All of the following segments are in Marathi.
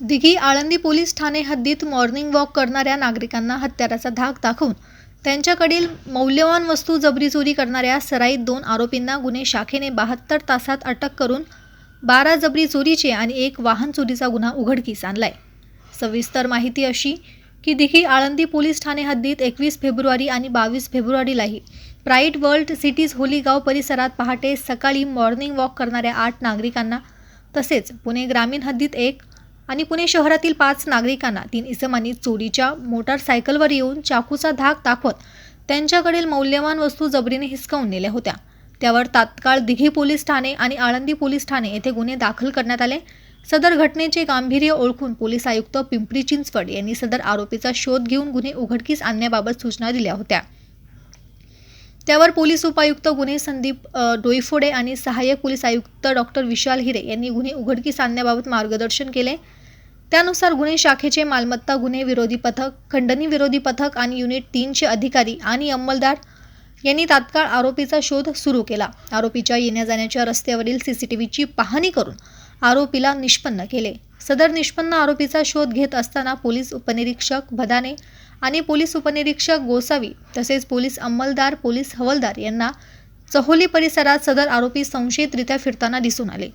दिघी आळंदी पोलीस ठाणे हद्दीत मॉर्निंग वॉक करणाऱ्या नागरिकांना हत्याराचा धाक दाखवून त्यांच्याकडील मौल्यवान वस्तू जबरी चोरी करणाऱ्या सराईत दोन आरोपींना गुन्हे शाखेने बहात्तर तासात अटक करून बारा जबरी चोरीचे आणि एक वाहन चोरीचा गुन्हा उघडकीस आणलाय. सविस्तर माहिती अशी की दिघी आळंदी पोलीस ठाणे हद्दीत एकवीस फेब्रुवारी आणि बावीस फेब्रुवारीलाही प्राईट वर्ल्ड सिटीज होलीगाव परिसरात पहाटे सकाळी मॉर्निंग वॉक करणाऱ्या आठ नागरिकांना तसेच पुणे ग्रामीण हद्दीत एक आणि पुणे शहरातील पाच नागरिकांना तीन इसमांनी चोरीच्या मोटारसायकलवर येऊन चाकूचा धाक दाखवत त्यांच्याकडील मौल्यवान वस्तू जबरीने हिसकावून नेल्या होत्या. त्यावर तात्काळ दिघी पोलीस ठाणे आणि आळंदी पोलीस ठाणे येथे गुन्हे दाखल करण्यात आले. सदर घटनेचे गांभीर्य ओळखून पोलीस आयुक्त पिंपरी चिंचवड यांनी सदर आरोपीचा शोध घेऊन गुन्हे उघडकीस आणण्याबाबत सूचना दिल्या होत्या. त्यावर पोलीस उपायुक्त गुन्हे संदीप डोईफोडे आणि सहाय्यक पोलीस आयुक्त डॉक्टर विशाल हिरे यांनी गुन्हे उघडकीस आणण्याबाबत मार्गदर्शन केले. त्यानुसार गुन्हे शाखेचे मालमत्ता गुन्हे विरोधी पथक खंडणी विरोधी पथक आणि युनिट तीनचे अधिकारी आणि अंमलदार यांनी तात्काळ आरोपीचा शोध सुरू केला. आरोपीच्या येण्या जाण्याच्या रस्त्यावरील सीसीटीव्हीची पाहणी करून आरोपीला निष्पन्न केले. सदर निष्पन्न आरोपीचा शोध घेत असताना पोलीस उपनिरीक्षक भदाने आणि पोलीस उपनिरीक्षक गोसावी तसेच पोलीस अंमलदार पोलीस हवलदार यांना चहोली परिसरात सदर आरोपी संशयितरित्या फिरताना दिसून आले.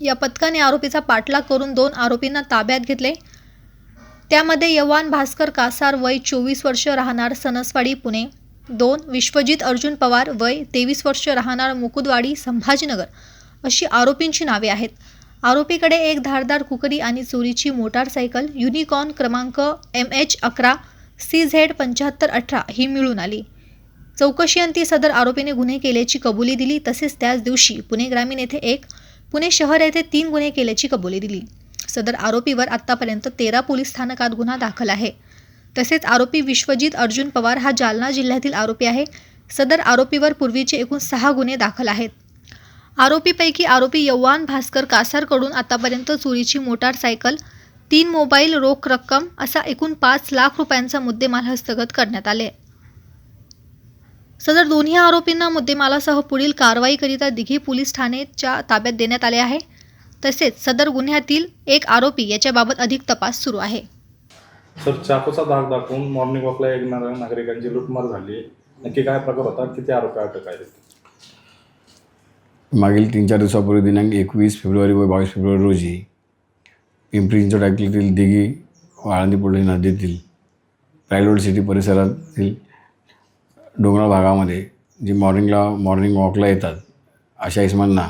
या पथकाने आरोपीचा पाठलाग करून दोन आरोपींना ताब्यात घेतले. त्यामध्ये यवान भास्कर कासार वय चोवीस वर्ष राहणार सनसवाडी पुणे. दोन विश्वजित अर्जुन पवार वय तेवीस वर्ष राहणार मुकुदवाडी संभाजीनगर. अशी आरोपींची नावे आहेत. आरोपीकडे एक धारदार कुकरी आणि चोरीची मोटारसायकल युनिकॉर्न क्रमांक एम एच अकरा सी झेड पंच्याहत्तर अठरा ही मिळून आली. चौकशीअंती सदर आरोपीने गुन्हे केल्याची कबुली दिली. तसेच त्याच दिवशी पुणे ग्रामीण येथे एक पुणे शहर येथे तीन गुन्हे केल्याची कबुली दिली. सदर आरोपीवर आत्तापर्यंत तेरा पोलीस स्थानकात गुन्हा दाखल आहे. तसेच आरोपी विश्वजित अर्जुन पवार हा जालना जिल्ह्यातील आरोपी आहे. सदर आरोपीवर पूर्वीचे एकूण सहा गुन्हे दाखल आहेत. आरोपीपैकी आरोपी यव्वान भास्कर कासारकडून आतापर्यंत चोरीची मोटारसायकल तीन मोबाईल रोख रक्कम असा एकूण पाच लाख रुपयांचा मुद्देमाल हस्तगत करण्यात आले. सदर दोन्ही आरोपींना मुद्देमालासह पुढील कारवाईकरिता दिघी पोलीस ठाणेच्या ताब्यात देण्यात आले आहे तसेच सदर गुन्ह्यातील एक आरोपी याच्याबाबत अधिक तपास सुरू आहे. सर चाकूचा धाक दाखवून मॉर्निंग वॉकला येणाऱ्या नागरिकांची लूटमार झाली नक्की काय प्रकार होता? किती आरोपी अटक आहेत मागील तीन चार दिवसापूर्वी दिनांक एकवीस फेब्रुवारी व बावीस फेब्रुवारी रोजी पिंपरी चिंचवड दिघी व आळंदी पोलीस नदीतील रायलोड सिटी परिसरातील डोंगराळ भागामध्ये जी मॉर्निंगला मॉर्निंग वॉकला येतात अशा इसमांना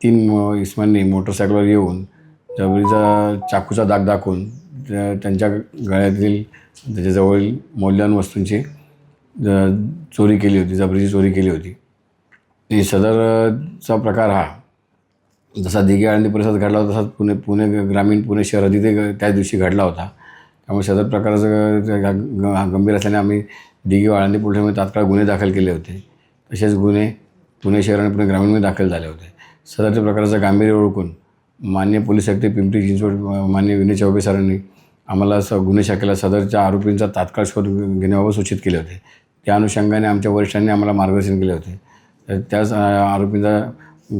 तीन इसमांनी मोटरसायकलवर येऊन जबरीचा चाकूचा दाग दाखवून त्या- त्यांच्या गळ्यातील त्याच्याजवळील मौल्यवान वस्तूंची चोरी केली होती जबरीची चोरी केली होती. आणि सदरचा प्रकार हा जसा दिघे आळंदी परिसरात घडला होता तसाच पुणे पुणे ग्रामीण पुणे शहरात तिथे त्या त्याच दिवशी घडला होता. त्यामुळे सदर प्रकाराचं ग- गंभीर असल्याने आम्ही दिघे व आळंदी पोलिसांमध्ये तात्काळ गुन्हे दाखल केले होते. तसेच गुन्हे पुणे शहर आणि पुणे ग्रामीणमध्ये दाखल झाले होते. सदरच्या प्रकाराचं गांभीर्य ओळखून मान्य पोलीस आयुक्त पिंपरी चिंचवड मान्य विनय चौबे सरांनी आम्हाला स गुन्हे शाखेला सदरच्या आरोपींचा तात्काळ शोध घेण्याबाबत सूचित केले होते. त्या अनुषंगाने आमच्या वरिष्ठांनी आम्हाला मार्गदर्शन केले होते. तर त्याच आरोपींचा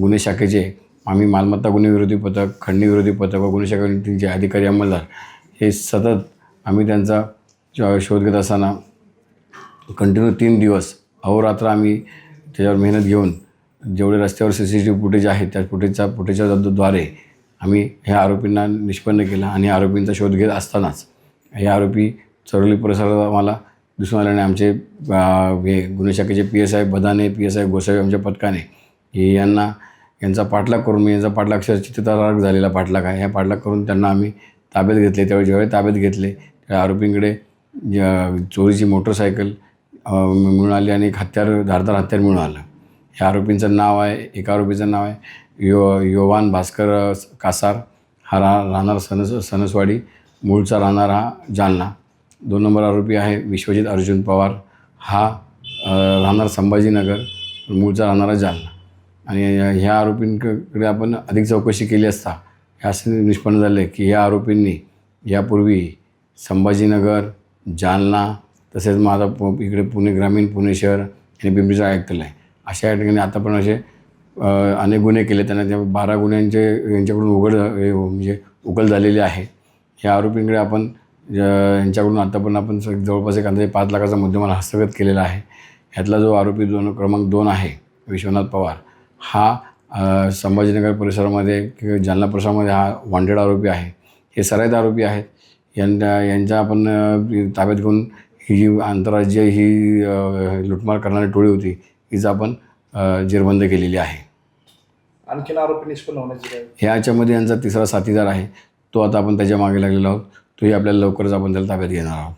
गुन्हे शाखेचे आम्ही मालमत्ता गुन्हे विरोधी पथक खंडणी विरोधी पथक व गुन्हे शाखेचे अधिकारी अंमलदार हे सतत आम्ही त्यांचा शोध घेत असताना कंटिन्यू तीन दिवस. अहोरात्र आम्ही त्याच्यावर मेहनत घेऊन जेवढे रस्त्यावर C C T V footage आहे त्या फुटेजचा फुटेजच्या द्वारे आम्ही ह्या आरोपींना निष्पन्न केला आणि आरोपींचा शोध घेत असतानाच. हे आरोपी चरोली परिसरात आम्हाला दिसून आल्याने आमचे हे गुन्हे शाखेचे P S I Badane P S I Gosavi आमच्या पथकाने हे यांना यांचा पाठलाग करून मी यांचा पाठलाग अक्षर झालेला पाठलाग आहे. ह्या पाठलाग करून त्यांना आम्ही ताब्यात घेतले. त्यावेळी जेव्हा ताब्यात घेतले त्या आरोपींकडे ज- चोरीची मोटरसायकल मिळून आली आणि एक हत्यार धारदार हत्यार मिळून आलं. ह्या आरोपींचं नाव आहे एका आरोपीचं नाव आहे यो योवान भास्कर कासार. हा रा राहणार सनस सनसवाडी मूळचा राहणार हा जालना. दोन नंबर आरोपी आहे विश्वजित अर्जुन पवार. हा राहणार संभाजीनगर मूळचा राहणारा जालना. आणि ह्या आरोपींकडे आपण अधिक चौकशी केली असता हे असे निष्पन्न झाले की ह्या आरोपींनी यापूर्वी संभाजीनगर जालना तसेच माझा पु इकडे पुणे ग्रामीण पुणे शहर आणि पिंपरीचा ऐकलेलं आहे अशा या ठिकाणी आता पण असे अनेक गुन्हे केले. त्यांना त्या बारा गुन्ह्यांचे यांच्याकडून उघड हो, म्हणजे उकल झालेली आहे. या आरोपींकडे आपण यांच्याकडून यांच्याकडून पण आपण जवळपास एक अंदाजे पाच लाखाचा मुद्देमाल हस्तगत केलेला आहे. ह्यातला जो आरोपी दोन क्रमांक दोन आहे विश्वनाथ पवार हा संभाजीनगर परिसरामध्ये किंवा जालना परिसरामध्ये हा वॉन्टेड आरोपी आहे. हे सराईत आरोपी आहेत. यांच्या यांच्या आपण ताब्यात घेऊन ही जी आंतरराज्यीय ही लुटमार करणारी टोळी होती हिचं आपण जेरबंद केलेली आहे. आणखीन आरोपी निष्पन्न होण्याची ह्याच्यामध्ये यांचा तिसरा साथीदार आहे. तो आता आपण त्याच्यामागे लागलेलो आहोत. तोही आपल्याला लवकरच आपण त्याला ताब्यात घेणार आहोत.